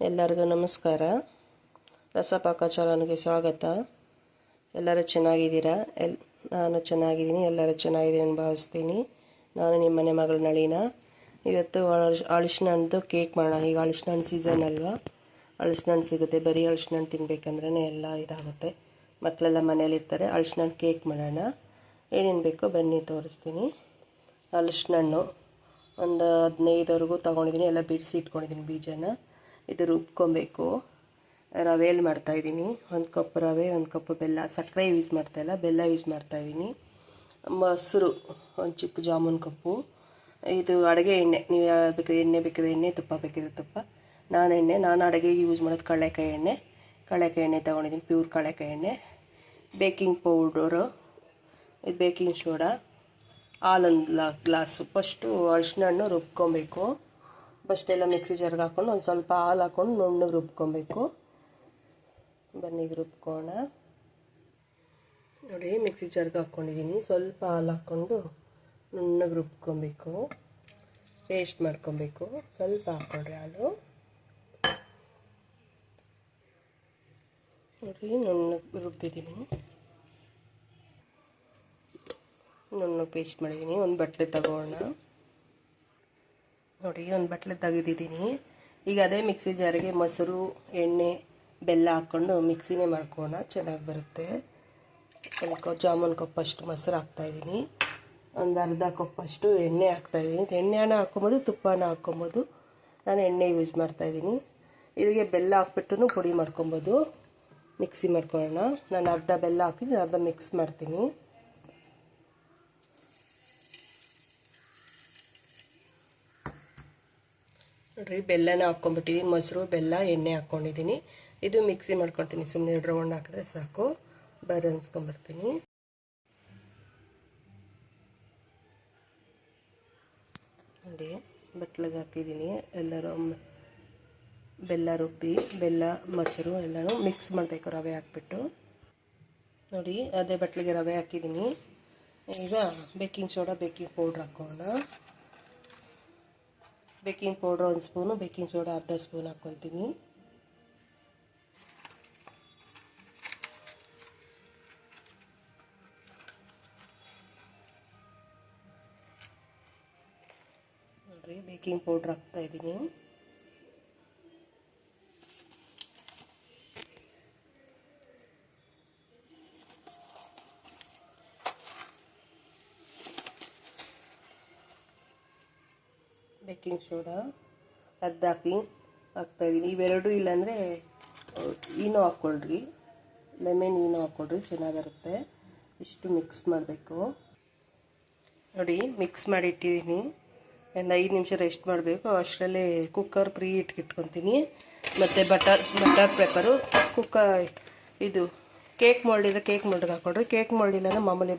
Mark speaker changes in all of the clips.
Speaker 1: ಎಲ್ಲರಿಗೂ ನಮಸ್ಕಾರ. ರಸಪಾಕ ಚಾನಲ್ಗೆ ಸ್ವಾಗತ. ಎಲ್ಲರೂ ಚೆನ್ನಾಗಿದ್ದೀರಾ? ಎಲ್, ನಾನು ಚೆನ್ನಾಗಿದ್ದೀನಿ, ಎಲ್ಲರೂ ಚೆನ್ನಾಗಿದ್ದೀನಿ ಅಂತ ಭಾವಿಸ್ತೀನಿ. ನಾನು ನಿಮ್ಮ ಮನೆ ಮಗಳ ನಳಿನ. ಇವತ್ತು ಅಳಿಶಿನ ಹಣ್ಣು ಕೇಕ್ ಮಾಡೋಣ. ಈಗ ಅಳಿಶಿನ ಹಣ್ಣು ಸೀಸನ್ ಅಲ್ವಾ? ಅಳಿಶಿನ ಹಣ್ಣು ಸಿಗುತ್ತೆ. ಬರೀ ಅಳಿಶಿನ ಹಣ್ಣು ತಿನ್ಬೇಕಂದ್ರೆ ಎಲ್ಲ ಇದಾಗುತ್ತೆ. ಮಕ್ಕಳೆಲ್ಲ ಮನೇಲಿರ್ತಾರೆ ಅಳಿಶಿನ ಹಣ್ಣು ಕೇಕ್ ಮಾಡೋಣ. ಏನೇನು ಬೇಕೋ ಬನ್ನಿ ತೋರಿಸ್ತೀನಿ. ಅಳಿಶಿನ ಹಣ್ಣು ಒಂದು ಹದಿನೈದವರೆಗೂ ತೊಗೊಂಡಿದ್ದೀನಿ. ಎಲ್ಲ ಬಿಡಿಸಿ ಇಟ್ಕೊಂಡಿದ್ದೀನಿ ಬೀಜನ. ಇದು ರುಬ್ಕೊಬೇಕು. ರವೆಯಲ್ಲಿ ಮಾಡ್ತಾಯಿದ್ದೀನಿ ಒಂದು ಕಪ್ ರವೆ, ಒಂದು ಕಪ್ ಬೆಲ್ಲ. ಸಕ್ಕರೆ ಯೂಸ್ ಮಾಡ್ತಾಯಿಲ್ಲ ಬೆಲ್ಲ ಯೂಸ್ ಮಾಡ್ತಾಯಿದ್ದೀನಿ ಮೊಸರು, ಒಂದು ಚಿಕ್ಕ ಜಾಮೂನ್ ಕಪ್ಪು. ಇದು ಅಡುಗೆ ಎಣ್ಣೆ. ನೀವು ಯಾವ್ದು ಬೇಕಾದ್ರೆ ಎಣ್ಣೆ ಬೇಕಿದ್ರೆ ಎಣ್ಣೆ, ತುಪ್ಪ ಬೇಕಿದ್ರೆ ತುಪ್ಪ. ನಾನು ಎಣ್ಣೆ, ನಾನು ಅಡುಗೆಗೆ ಯೂಸ್ ಮಾಡೋದು ಕಡಲೆಕಾಯಿ ಎಣ್ಣೆ. ಕಡಲೆಕಾಯಿ ಎಣ್ಣೆ ತೊಗೊಂಡಿದ್ದೀನಿ ಪ್ಯೂರ್ ಕಳೆಕಾಯಿ ಎಣ್ಣೆ. ಬೇಕಿಂಗ್ ಪೌಡರು ಇದು ಬೇಕಿಂಗ್ ಸೋಡಾ ಹಾಲೊಂದು ಗ್ಲಾಸು ಫಸ್ಟು ಅರಿಶಿನ ಹಣ್ಣು ರುಬ್ಕೊಬೇಕು. ಫಸ್ಟ್ ಎಲ್ಲ ಮಿಕ್ಸಿ ಜರ್ಗೆ ಹಾಕ್ಕೊಂಡು ಒಂದು ಸ್ವಲ್ಪ ಹಾಲು ಹಾಕ್ಕೊಂಡು ನುಣ್ಣಗೆ ರುಬ್ಕೊಬೇಕು. ಬನ್ನಿ ಈಗ ರುಬ್ಕೋಣ. ನೋಡಿ, ಮಿಕ್ಸಿ ಜರ್ಗೆ ಹಾಕ್ಕೊಂಡಿದ್ದೀನಿ ಸ್ವಲ್ಪ ಹಾಲು ಹಾಕ್ಕೊಂಡು ನುಣ್ಣಗೆ ರುಬ್ಕೊಬೇಕು. ಪೇಸ್ಟ್ ಮಾಡ್ಕೊಬೇಕು. ಸ್ವಲ್ಪ ಹಾಕ್ಕೊಂಡ್ರೆ ಹಾಲು. ನೋಡಿ, ನುಣ್ಣಗೆ ರುಬ್ಬಿದ್ದೀನಿ ನುಣ್ಣಗೆ ಪೇಸ್ಟ್ ಮಾಡಿದ್ದೀನಿ ಒಂದು ಬಟ್ಲೆ ತಗೋಣ. ನೋಡಿ, ಒಂದು ಬಟ್ಲೆ ತೆಗೆದಿದ್ದೀನಿ. ಈಗ ಅದೇ ಮಿಕ್ಸಿ ಜಾರಿಗೆ ಮೊಸರು, ಎಣ್ಣೆ, ಬೆಲ್ಲ ಹಾಕ್ಕೊಂಡು ಮಿಕ್ಸಿನೇ ಮಾಡ್ಕೋಣ ಚೆನ್ನಾಗಿ ಬರುತ್ತೆ. ಒಂದು ಜಾಮೂನ್ ಕಪ್ಪಷ್ಟು ಮೊಸರು ಹಾಕ್ತಾಯಿದ್ದೀನಿ ಒಂದು ಅರ್ಧ ಕಪ್ಪಷ್ಟು ಎಣ್ಣೆ ಹಾಕ್ತಾಯಿದ್ದೀನಿ ಎಣ್ಣೆನ ಹಾಕ್ಕೊಬೋದು, ತುಪ್ಪನ ಹಾಕ್ಕೊಬೋದು. ನಾನು ಎಣ್ಣೆ ಯೂಸ್ ಮಾಡ್ತಾಯಿದ್ದೀನಿ ಇದಕ್ಕೆ ಬೆಲ್ಲ ಹಾಕ್ಬಿಟ್ಟು ಪುಡಿ ಮಾಡ್ಕೊಬೋದು. ಮಿಕ್ಸಿ ಮಾಡ್ಕೊಳ್ಳೋಣ. ನಾನು ಅರ್ಧ ಬೆಲ್ಲ ಹಾಕ್ತೀನಿ, ಅರ್ಧ ಮಿಕ್ಸ್ ಮಾಡ್ತೀನಿ. ನೋಡ್ರಿ ಬೆಲ್ಲನ ಹಾಕ್ಕೊಂಡ್ಬಿಟ್ಟಿದ್ದೀನಿ ಮೊಸರು, ಬೆಲ್ಲ, ಎಣ್ಣೆ ಹಾಕ್ಕೊಂಡಿದ್ದೀನಿ ಇದು ಮಿಕ್ಸಿ ಮಾಡ್ಕೊಳ್ತೀನಿ ಸುಮ್ಮನೆ ಎರಡು ರೌಂಡ್ ಹಾಕಿದ್ರೆ ಸಾಕು. ಬರ ಅನ್ಸ್ಕೊಂಬರ್ತೀನಿ ನೋಡಿ, ಬಟ್ಲಿಗೆ ಹಾಕಿದ್ದೀನಿ ಎಲ್ಲರೂ ಬೆಲ್ಲ ರುಬ್ಬಿ, ಬೆಲ್ಲ, ಮೊಸರು ಎಲ್ಲನೂ ಮಿಕ್ಸ್ ಮಾಡಬೇಕು. ರವೆ ಹಾಕ್ಬಿಟ್ಟು. ನೋಡಿ, ಅದೇ ಬಟ್ಲಿಗೆ ರವೆ ಹಾಕಿದ್ದೀನಿ ಈಗ ಬೇಕಿಂಗ್ ಸೋಡಾ ಬೇಕಿಂಗ್ ಪೌಡ್ರ್ ಹಾಕೋಣ. ಬೇಕಿಂಗ್ ಪೌಡ್ರ್ ಒಂದು ಸ್ಪೂನು ಬೇಕಿಂಗ್ ಸೋಡಾ ಅರ್ಧ ಸ್ಪೂನ್ ಹಾಕ್ಕೊತೀನಿ ನೋಡಿರಿ ಬೇಕಿಂಗ್ ಪೌಡ್ರ್ ಹಾಕ್ತಾ ಬೇಕಿಂಗ್ ಸೋಡಾ ಅರ್ಧ ಹಾಕಿ ಹಾಕ್ತಾಯಿದ್ದೀನಿ ಇವೆರಡು ಇಲ್ಲಾಂದರೆ ಈನೋ ಹಾಕ್ಕೊಳ್ರಿ. ಲೆಮೆನ್, ಈನೋ ಹಾಕ್ಕೊಳ್ರಿ, ಚೆನ್ನಾಗಿರುತ್ತೆ. ಇಷ್ಟು ಮಿಕ್ಸ್ ಮಾಡಬೇಕು. ನೋಡಿ ಮಿಕ್ಸ್ ಮಾಡಿ ಇಟ್ಟಿದ್ದೀನಿ ಒಂದು ಐದು ನಿಮಿಷ ರೆಸ್ಟ್ ಮಾಡಬೇಕು. ಅಷ್ಟರಲ್ಲೇ ಕುಕ್ಕರ್ ಪ್ರೀ ಇಟ್ಕಿಟ್ಕೊತೀನಿ. ಮತ್ತು ಬಟರ್ ಬಟರ್ ಪೇಪರು ಕುಕ್ಕ ಇದು ಕೇಕ್ ಮೊಲ್ಡಿದ್ರೆ ಕೇಕ್ ಮೋಲ್ಡ್ಗೆ ಹಾಕ್ಕೊಳ್ರಿ. ಕೇಕ್ ಮೋಲ್ಡ್ ಅಂದ್ರೆ ಮಾಮೂಲಿ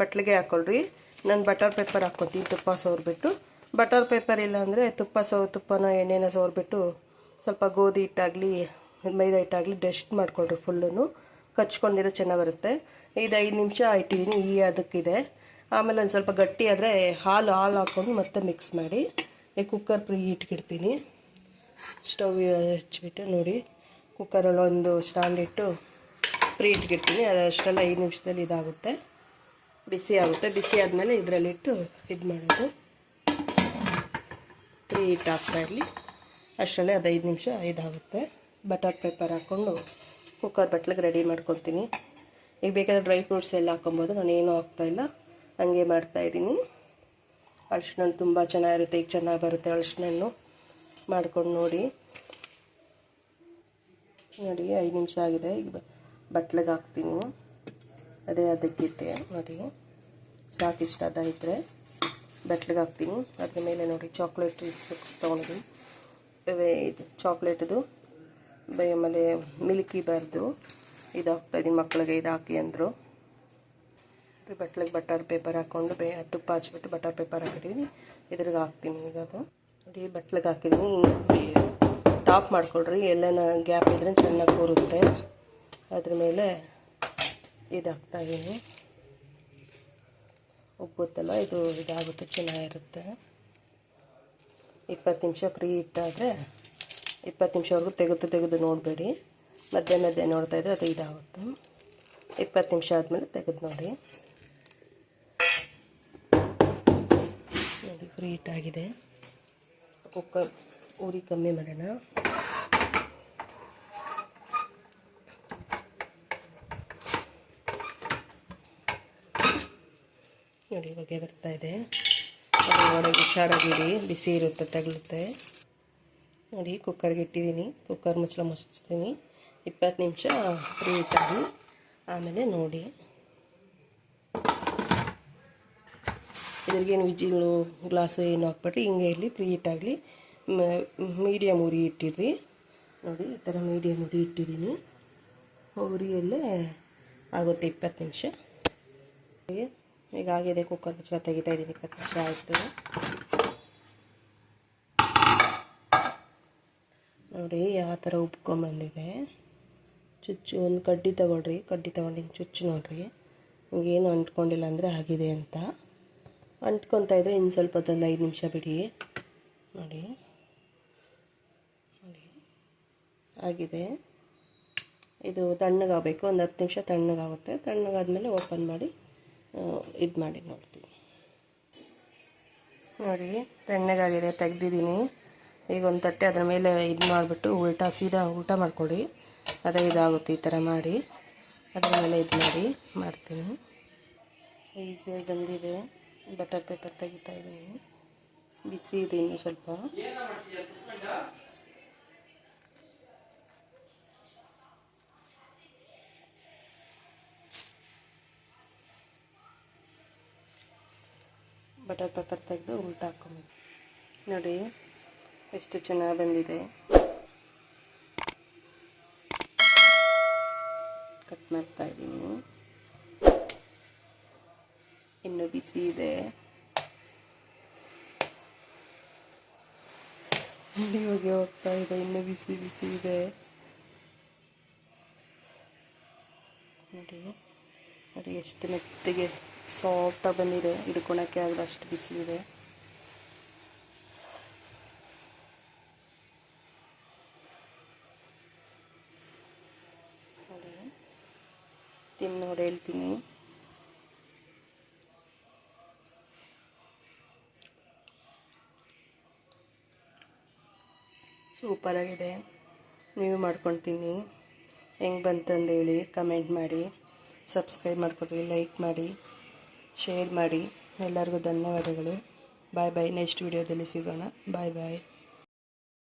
Speaker 1: ಬಟ್ಲಿಗೆ ಹಾಕ್ಕೊಳ್ರಿ. ನಾನು ಬಟರ್ ಪೇಪರ್ ಹಾಕ್ಕೊತೀನಿ ತುಪ್ಪ ಸೋರ್ಬಿಟ್ಟು ಬಟರ್ ಪೇಪರ್ ಇಲ್ಲ ಅಂದರೆ ತುಪ್ಪ ಸೋ ತುಪ್ಪನ ಎಣ್ಣೆನ ಸೋರ್ಬಿಟ್ಟು ಸ್ವಲ್ಪ ಗೋಧಿ ಹಿಟ್ಟಾಗಲಿ, ಮೈದಾ ಹಿಟ್ಟಾಗಲಿ ಡಸ್ಟ್ ಮಾಡ್ಕೊಳ್ರಿ ಫುಲ್ಲೂ ಕಚ್ಕೊಂಡಿರೋ ಚೆನ್ನಾಗಿ ಬರುತ್ತೆ. ಇದು ಐದು ನಿಮಿಷ ಇಟ್ಟಿದ್ದೀನಿ ಈ ಅದಕ್ಕಿದೆ. ಆಮೇಲೆ ಒಂದು ಸ್ವಲ್ಪ ಗಟ್ಟಿ ಆದರೆ ಹಾಲು ಹಾಲು ಹಾಕ್ಕೊಂಡು ಮತ್ತೆ ಮಿಕ್ಸ್ ಮಾಡಿ. ಈ ಕುಕ್ಕರ್ ಪ್ರೀ ಇಟ್ಕಿಡ್ತೀನಿ. ಸ್ಟವ್ ಹಚ್ಬಿಟ್ಟು ನೋಡಿ. ಕುಕ್ಕರಲ್ಲಿ ಒಂದು ಸ್ಟ್ಯಾಂಡ್ ಇಟ್ಟು ಪ್ರೀ ಇಟ್ಕಿಡ್ತೀನಿ. ಅದು ಅಷ್ಟೆಲ್ಲ ಐದು ನಿಮಿಷದಲ್ಲಿ ಇದಾಗುತ್ತೆ. ಬಿಸಿ ಆಗುತ್ತೆ. ಬಿಸಿ ಆದಮೇಲೆ ಇದರಲ್ಲಿಟ್ಟು ಇದು ಮಾಡೋದು. ಹಿಟ್ ಹಾಕ್ತಾ ಇರಲಿ ಅಷ್ಟರಲ್ಲೇ ಅದು ಐದು ನಿಮಿಷ ಇದಾಗುತ್ತೆ ಬಟರ್ ಪೇಪರ್ ಹಾಕ್ಕೊಂಡು ಕುಕ್ಕರ್ ಬಟ್ಲಿಗೆ ರೆಡಿ ಮಾಡ್ಕೊತೀನಿ ಈಗ ಬೇಕಾದ್ರೆ ಡ್ರೈ ಫ್ರೂಟ್ಸ್ ಎಲ್ಲ ಹಾಕೊಬೋದು ನಾನು ಏನೂ ಹಾಕ್ತಾಯಿಲ್ಲ ಹಂಗೆ ಮಾಡ್ತಾಯಿದ್ದೀನಿ ಅಳಿಶಿನ ಹಣ್ಣು ತುಂಬ ಚೆನ್ನಾಗಿರುತ್ತೆ. ಈಗ ಚೆನ್ನಾಗಿ ಬರುತ್ತೆ ಹಣ್ಣು ಮಾಡ್ಕೊಂಡು ನೋಡಿ. ನೋಡಿ, ಐದು ನಿಮಿಷ ಆಗಿದೆ. ಈಗ ಬಟ್ಲಿಗೆ ಹಾಕ್ತೀನಿ. ಅದೇ ಅದಕ್ಕಿತ್ತೆ ನೋಡಿ ಸಾಕಿಷ್ಟ ಅದ ಇದ್ದರೆ ಬಟ್ಲಿಗೆ ಹಾಕ್ತೀನಿ. ಅದ್ರ ಮೇಲೆ ನೋಡಿ ಚಾಕ್ಲೇಟ್ ತೊಗೊಂಡಿದ್ದೀನಿ. ಇದು ಚಾಕ್ಲೇಟ್ದು ಆಮೇಲೆ ಮಿಲ್ಕಿ ಬಾರ್ದು ಇದು ಹಾಕ್ತಾಯಿದ್ದೀನಿ ಮಕ್ಕಳಿಗೆ ಇದು ಹಾಕಿ ಅಂದರು. ಬಟ್ಲಿಗೆ ಬಟರ್ ಪೇಪರ್ ಹಾಕ್ಕೊಂಡು ಬೇ ತುಪ್ಪ ಹಚ್ಬಿಟ್ಟು ಬಟರ್ ಪೇಪರ್ ಹಾಕಿದ್ದೀನಿ ಇದ್ರಿಗೆ ಹಾಕ್ತೀನಿ ಈಗ ಅದು. ನೋಡಿ, ಬಟ್ಲಿಗೆ ಹಾಕಿದ್ದೀನಿ. ಟಾಪ್ ಮಾಡ್ಕೊಳ್ರಿ. ಎಲ್ಲನ ಗ್ಯಾಪ್ ಇದ್ರೆ ಚೆನ್ನಾಗಿ ಕೂರುತ್ತೆ. ಅದ್ರ ಮೇಲೆ ಇದು ಹಾಕ್ತಾಯಿದ್ದೀನಿ ಉಬ್ಬುತ್ತಲ್ಲ ಇದು ಇದಾಗುತ್ತೆ, ಚೆನ್ನಾಗಿರುತ್ತೆ. ಇಪ್ಪತ್ತು ನಿಮಿಷ ಫ್ರೀ ಇಟ್ಟಾದರೆ ಇಪ್ಪತ್ತು ನಿಮಿಷವರೆಗೂ ತೆಗೆದು ತೆಗೆದು ನೋಡಬೇಡಿ. ಮಧ್ಯೆ ಮಧ್ಯೆ ನೋಡ್ತಾ ಇದ್ರೆ ಅದು ಇದಾಗುತ್ತೆ. ಇಪ್ಪತ್ತು ನಿಮಿಷ ಆದಮೇಲೆ ತೆಗೆದು ನೋಡಿ. ನೋಡಿ, ಫ್ರೀ ಇಟ್ಟಾಗಿದೆ. ಕುಕ್ಕರ್, ಉರಿ ಕಮ್ಮಿ ಮಾಡೋಣ. ನೋಡಿ ಇವಾಗ ಬರ್ತಾ ಇದೆ. ಒಳಗೆ ಹುಷಾರಾಗಿಡಿ, ಬಿಸಿ ಇರುತ್ತೆ, ತಗಲುತ್ತೆ. ನೋಡಿ ಕುಕ್ಕರ್ಗೆ ಇಟ್ಟಿದ್ದೀನಿ. ಕುಕ್ಕರ್ ಮುಚ್ಚಳ ಮುಚ್ಚಿಸ್ತೀನಿ ಇಪ್ಪತ್ತು ನಿಮಿಷ ಫ್ರೀ ಇಟ್ಟಾಗಿ ಆಮೇಲೆ ನೋಡಿ. ಇದ್ರಿಗೇನು ವಿಜಿಗಳು ಗ್ಲಾಸು ಏನು ಹಾಕ್ಬಿಟ್ಟು ಹಿಂಗೆ ಇರಲಿ ಫ್ರೀ ಇಟ್ಟಾಗಲಿ ಮೀಡಿಯಮ್ ಉರಿ ಇಟ್ಟಿರಿ ನೋಡಿ, ಈ ಥರ ಮೀಡಿಯಮ್ ಉರಿ ಇಟ್ಟಿದ್ದೀನಿ. ಉರಿಯಲ್ಲೇ ಆಗುತ್ತೆ ಇಪ್ಪತ್ತು ನಿಮಿಷ. ಈಗ ಆಗಿದೆ ಕುಕ್ಕರ್ ಮುಚ್ಚಳ ತೆಗಿತಾ ಇದ್ದೀನಿ. ನಿಮಿಷ ಆಯಿತು. ನೋಡಿ, ಯಾವ ಥರ ಉಬ್ಕೊಂಬಂದಿದೆ ಚುಚ್ಚು, ಒಂದು ಕಡ್ಡಿ ತೊಗೊಳ್ರಿ. ಕಡ್ಡಿ ತೊಗೊಂಡು ಹಿಂಗೆ ಚುಚ್ಚು ನೋಡ್ರಿ. ಹಿಂಗೇನು ಅಂಟ್ಕೊಂಡಿಲ್ಲ ಅಂದರೆ ಆಗಿದೆ ಅಂತ. ಅಂಟ್ಕೊತಾ ಇದ್ದರೆ ಇನ್ನು ಸ್ವಲ್ಪ ಹೊತ್ತೊಂದು ಐದು ನಿಮಿಷ ಬಿಡಿ. ನೋಡಿ. ನೋಡಿ. ಆಗಿದೆ. ಇದು ತಣ್ಣಗಾಗಬೇಕು. ಒಂದು ಹತ್ತು ನಿಮಿಷ ತಣ್ಣಗಾಗುತ್ತೆ. ತಣ್ಣಗಾದ್ಮೇಲೆ ಓಪನ್ ಮಾಡಿ ಇದು ಮಾಡಿ ನೋಡ್ತೀನಿ. ನೋಡಿ, ತಣ್ಣಗಾಗಿದೆ, ತೆಗ್ದಿದ್ದೀನಿ. ಈಗ ಒಂದು ತಟ್ಟೆ ಅದರ ಮೇಲೆ ಇದು ಮಾಡಿಬಿಟ್ಟು ಉಲ್ಟಾ ಸೀದಾ ಊಟ ಮಾಡಿಕೊಡಿ. ಅದೇ ಇದಾಗುತ್ತೆ ಈ ಥರ ಮಾಡಿ. ಅದರ ಮೇಲೆ ಇದು ಮಾಡಿ, ಮಾಡ್ತೀನಿ. ಈಸಿಯಾಗಿ ಬಂದಿದೆ. ಬಟರ್ ಪೇಪರ್ ತೆಗಿತಾ ಇದ್ದೀನಿ. ಬಿಸಿ ಇದೆ ಇನ್ನು ಸ್ವಲ್ಪ. ಬಟರ್ ಪೇಪರ್ ತೆಗೆದು ಉಲ್ಟಾಕೊಂಡು ನೋಡಿ, ಎಷ್ಟು ಚೆನ್ನಾಗಿ ಬಂದಿದೆ. ಕಟ್ ಮಾಡ್ತಾ ಇದ್ದೀನಿ. ಇನ್ನು ಬಿಸಿ ಇದೆ. ಹೋಗಿ ಹೋಗ್ತಾ ಇದೆ, ಇನ್ನು ಬಿಸಿ ಬಿಸಿ ಇದೆ. ನೋಡಿ ನೋಡಿ, ಎಷ್ಟು ಮೆತ್ತಗೆ ಸಾಫ್ಟಾಗಿ ಬಂದಿದೆ. ಹಿಡ್ಕೊಳಕ್ಕೆ ಆಗಲ್ಲ ಅಷ್ಟು ಬಿಸಿ ಇದೆ ತಿಂದು ನೋಡಿ, ಹೇಳ್ತೀನಿ. ಸೂಪರಾಗಿದೆ. ನೀವು ಮಾಡ್ಕೊಳ್ತೀನಿ ಹೆಂಗೆ ಬಂತಂದೇಳಿ ಕಮೆಂಟ್ ಮಾಡಿ. ಸಬ್ಸ್ಕ್ರೈಬ್ ಮಾಡ್ಕೊಡ್ರಿ, ಲೈಕ್ ಮಾಡಿ. ಶೇರ್ ಮಾಡಿ. ಎಲ್ಲರಿಗೂ ಧನ್ಯವಾದಗಳು. ಬಾಯ್ ಬಾಯ್ ನೆಕ್ಸ್ಟ್ ವಿಡಿಯೋದಲ್ಲಿ ಸಿಗೋಣ. ಬಾಯ್ ಬಾಯ್